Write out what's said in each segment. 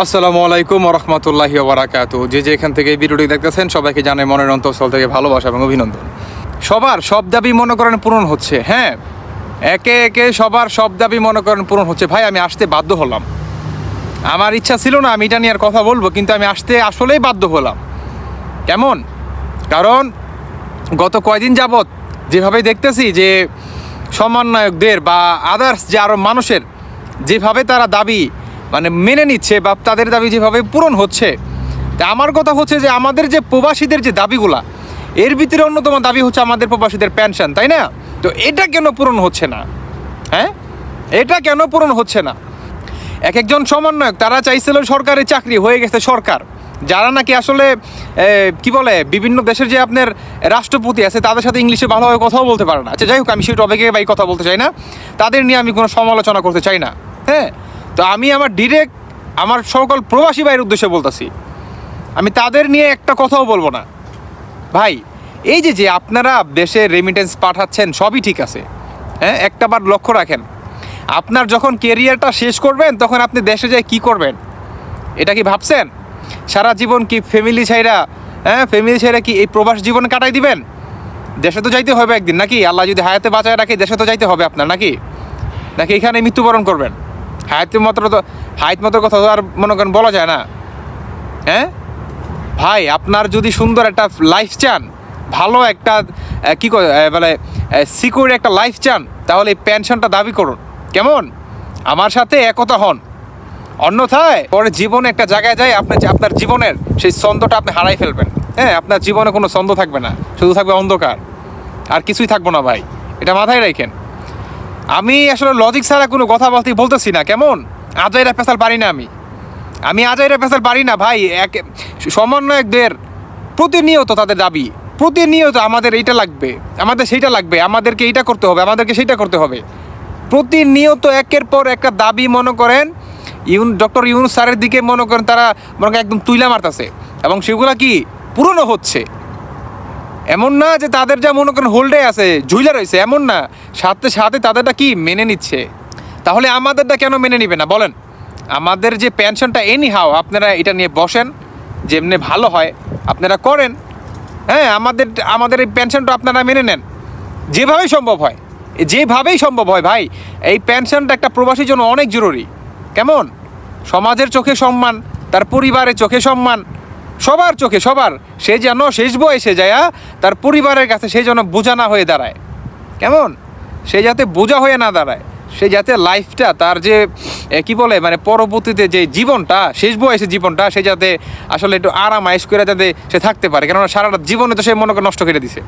আসসালামু আলাইকুম রহমতুল্লাহি ওবরাকাতু। যে যে এখান থেকে ভিডিওটি দেখতেছেন, সবাইকে জানে মনের অন্তঃস্থল থেকে ভালোবাসা এবং অভিনন্দন। সবার সব দাবি মনে করেন পূরণ হচ্ছে হ্যাঁ? একে একে সবার সব দাবি মনে করেন পূরণ হচ্ছে। ভাই, আমি আসতে বাধ্য হলাম। আমার ইচ্ছা ছিল না আমি এটা নিয়ে আর কথা বলব, কিন্তু আমি আসতে আসলেই বাধ্য হলাম। কেমন? কারণ গত কয়দিন যাবৎ যেভাবে দেখতেছি যে সমন্বয়কদের বা আদার্স যে আরও মানুষের, যেভাবে তারা দাবি মানে মেনে নিচ্ছে বা তাদের দাবি যেভাবে পূরণ হচ্ছে। তা আমার কথা হচ্ছে যে আমাদের যে প্রবাসীদের যে দাবিগুলা, এর ভিতরে অন্যতম দাবি হচ্ছে আমাদের প্রবাসীদের পেনশন তাই না? তো এটা কেন পূরণ হচ্ছে না? হ্যাঁ? এটা কেন পূরণ হচ্ছে না? এক একজন সমন্বয়ক, তারা চাইছিল সরকারি চাকরি, হয়ে গেছে সরকার। যারা নাকি আসলে কি বলে, বিভিন্ন দেশের যে আপনার রাষ্ট্রপতি আছে, তাদের সাথে ইংলিশে ভালোভাবে কথাও বলতে পারে না। আচ্ছা যাই হোক, আমি সেই টপিকে ভাই কথা বলতে চাই না। তাদের নিয়ে আমি কোনো সমালোচনা করতে চাই না। হ্যাঁ? তো আমি আমার ডিরেক্ট আমার সকল প্রবাসী ভাইয়ের উদ্দেশ্যে বলতেছি, আমি তাদের নিয়ে একটা কথাও বলব না। ভাই, এই যে যে আপনারা দেশে রেমিটেন্স পাঠাচ্ছেন, সবই ঠিক আছে। হ্যাঁ একটা বার লক্ষ্য রাখেন। আপনার যখন কেরিয়ারটা শেষ করবেন, তখন আপনি দেশে যায় কি করবেন? এটা কি ভাবছেন? সারা জীবন কি ফ্যামিলি ছাইরা হ্যাঁ ফ্যামিলি ছাইরা কি এই প্রবাস জীবন কাটাই দিবেন? দেশে তো যাইতে হবে একদিন, নাকি? আল্লাহ যদি হায়াতে বাঁচায় রাখে, দেশে তো যাইতে হবে আপনার, নাকি? নাকি এখানে মৃত্যুবরণ করবেন? হায়াতের মাত্র তো হায়াত মাত্র কথা তো আর মনে করেন বলা যায় না। হ্যাঁ? ভাই, আপনার যদি সুন্দর একটা লাইফ চান, ভালো একটা কি মানে সিকিউর একটা লাইফ চান, তাহলে এই পেনশনটা দাবি করুন। কেমন? আমার সাথে একতা হন। অন্যথায় পরে জীবনে একটা জায়গায় যায় আপনি আপনার জীবনের সেই ছন্দটা আপনি হারাই ফেলবেন। হ্যাঁ আপনার জীবনে কোনো ছন্দ থাকবে না। শুধু থাকবে অন্ধকার। আর কিছুই থাকব না ভাই। এটা মাথায় রাখেন। আমি আসলে লজিক ছাড়া কোনো কথা বলতে বলতেছি না, কেমন? আজাইরা পেশাল পারি না আমি। আমি আজাইরা পেশাল পারি না, ভাই, এক সমন্বয়কদের প্রতিনিয়ত তাদের দাবি, প্রতিনিয়ত আমাদের এইটা লাগবে, আমাদের সেইটা লাগবে, আমাদেরকে এইটা করতে হবে, আমাদেরকে সেইটা করতে হবে। প্রতিনিয়ত একের পর একটা দাবি মনে করেন, ইউন, ডক্টর ইউনুস স্যারের দিকে মনে করেন তারা মনে একদম তুইলা মারতাছে, এবং সেগুলো কি পূরণও হচ্ছে। এমন না যে তাদের যা মনে করেন হোল্ডে আছে, ঝুইলা রয়েছে, এমন না। সাথে সাথে তাদেরটা কি মেনে নিচ্ছে? তাহলে আমাদেরটা কেন মেনে নিবে না? বলেন, আমাদের যে পেনশনটা এনি হাও আপনারা এটা নিয়ে বসেন, যেমনি ভালো হয়, আপনারা করেন। হ্যাঁ আমাদের আমাদের এই পেনশনটা আপনারা মেনে নেন। যেভাবেই সম্ভব হয়, যেভাবেই সম্ভব হয় ভাই, এই পেনশনটা একটা প্রবাসীর জন্য অনেক জরুরি। কেমন? সমাজের চোখে সম্মান, তার পরিবারের চোখে সম্মান সবার চোখে, সবার। সে যেন শেষ বয়সে যায় তার পরিবারের কাছে সে যেন বোঝা না হয়ে দাঁড়ায়। কেমন? সে যাতে বোঝা হয়ে না দাঁড়ায়। সে যাতে লাইফটা তার যে কি বলে মানে পরবর্তীতে যে জীবনটা, শেষ বয়সে জীবনটা, সে যাতে আসলে একটু আরাম আয়েস করে যাতে সে থাকতে পারে। কেননা সারাটা জীবনে তো সে মনে করে নষ্ট করে দিছে।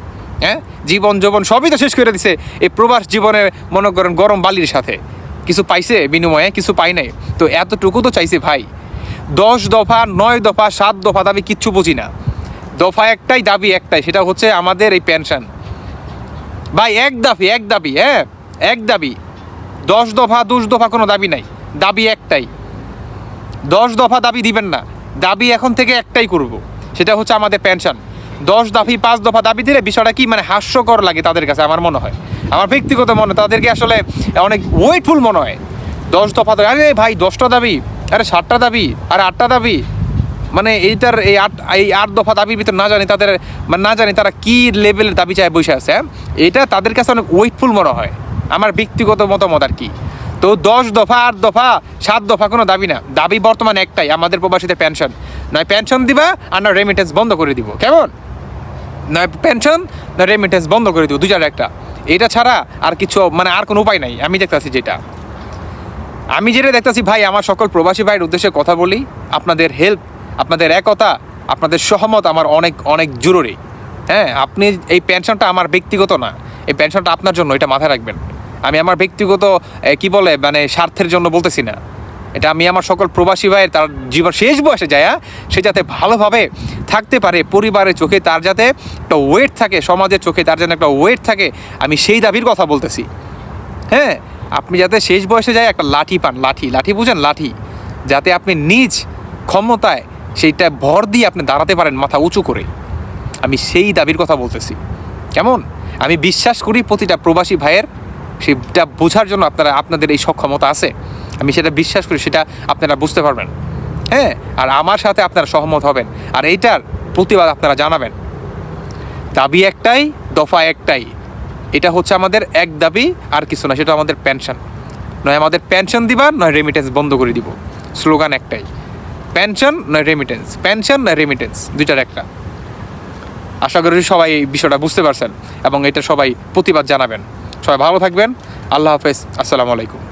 হ্যাঁ? জীবন যৌবন সবই তো শেষ করে দিছে এই প্রবাস জীবনে মনে করেন গরম বালির সাথে। কিছু পাইছে বিনিময়ে, কিছু পাই নাই। তো এতটুকু তো চাইছে ভাই। দশ দফা, নয় দফা, সাত দফা দাবি কিচ্ছু বুঝি না। দফা একটাই, দাবি একটাই, সেটা হচ্ছে আমাদের এই পেনশন। ভাই, এক দাবি এক দাবি হ্যাঁ এক দাবি। দশ দফা, দুশ দফা কোনো দাবি নাই, দাবি একটাই। দশ দফা দাবি দিবেন না, দাবি এখন থেকে একটাই করব, সেটা হচ্ছে আমাদের পেনশন। দশ দাবি, পাঁচ দফা দাবি দিলে বিষয়টা কি মানে হাস্যকর লাগে তাদের কাছে, আমার মনে হয়। আমার ব্যক্তিগত মনে, তাদেরকে আসলে অনেক ওয়েটফুল মনে হয়। দশ দফা আরে ভাই, দশটা দাবি আরে সাতটা দাবি, আরে আটটা দাবি। মানে এইটার এই আট এই আট দফা দাবির ভিতরে না জানি তাদের মানে না জানি তারা কি লেভেলের দাবি চায় বসে আছে হ্যাঁ? এটা তাদের কাছে অনেক ওয়েটফুল মনে হয়। আমার ব্যক্তিগত মতামত আর কি। তো দশ দফা, আট দফা, সাত দফা কোনো দাবি না। দাবি বর্তমানে একটাই, আমাদের প্রবাসীদের পেনশন নয় পেনশন দিবা আর না রেমিটেন্স বন্ধ করে দিব। কেমন? নয় পেনশন না রেমিটেন্স বন্ধ করে দিব দুজার একটা। এটা ছাড়া আর কিছু মানে আর কোনো উপায় নাই। আমি দেখতেছি যেটা। আমি যেটা দেখতেছি, ভাই, আমার সকল প্রবাসী ভাইয়ের উদ্দেশ্যে কথা বলি, আপনাদের হেল্প আপনাদের একতা, আপনাদের সহমত আমার অনেক অনেক জরুরি। হ্যাঁ আপনি এই পেনশনটা আমার ব্যক্তিগত না, এই পেনশনটা আপনার জন্য, এটা মাথায় রাখবেন। আমি আমার ব্যক্তিগত কি বলে মানে স্বার্থের জন্য বলতেছি না। এটা আমি আমার সকল প্রবাসী ভাইয়ের, তার জীবন, শেষ বয়সে যায়? সে যাতে ভালোভাবে থাকতে পারে পরিবারের চোখে, তার যাতে একটা ওয়েট থাকে, সমাজের চোখে, তার যেন একটা ওয়েট থাকে, আমি সেই দাবির কথা বলতেছি। হ্যাঁ আপনি যাতে শেষ বয়সে যায় একটা লাঠি পান, লাঠি লাঠি বুঝেন, লাঠি। যাতে আপনি নিজ ক্ষমতায় সেইটা ভর দিয়ে আপনি দাঁড়াতে পারেন মাথা উঁচু করে। আমি সেই দাবির কথা বলতেছি। কেমন? আমি বিশ্বাস করি প্রতিটা প্রবাসী ভাইয়ের সেটা বোঝার জন্য আপনারা, আপনাদের এই সক্ষমতা আছে। আমি সেটা বিশ্বাস করি, সেটা আপনারা বুঝতে পারবেন। হ্যাঁ? আর আমার সাথে আপনারা সহমত হবেন। আর এইটার প্রতিবাদ আপনারা জানাবেন। দাবি একটাই, দফা একটাই। এটা হচ্ছে আমাদের এক দাবি, আর কিছু না, সেটা আমাদের পেনশন নয় আমাদের পেনশন দিবা, নয় রেমিটেন্স বন্ধ করে দিব। স্লোগান একটাই। পেনশন নয় রেমিটেন্স পেনশন নয় রেমিটেন্স দুইটার একটা। আশা করি সবাই এই বিষয়টা বুঝতে পারছেন, এবং এটা সবাই প্রতিবাদ জানাবেন। সবাই ভালো থাকবেন। আল্লাহ হাফেজ। আসসালামু আলাইকুম।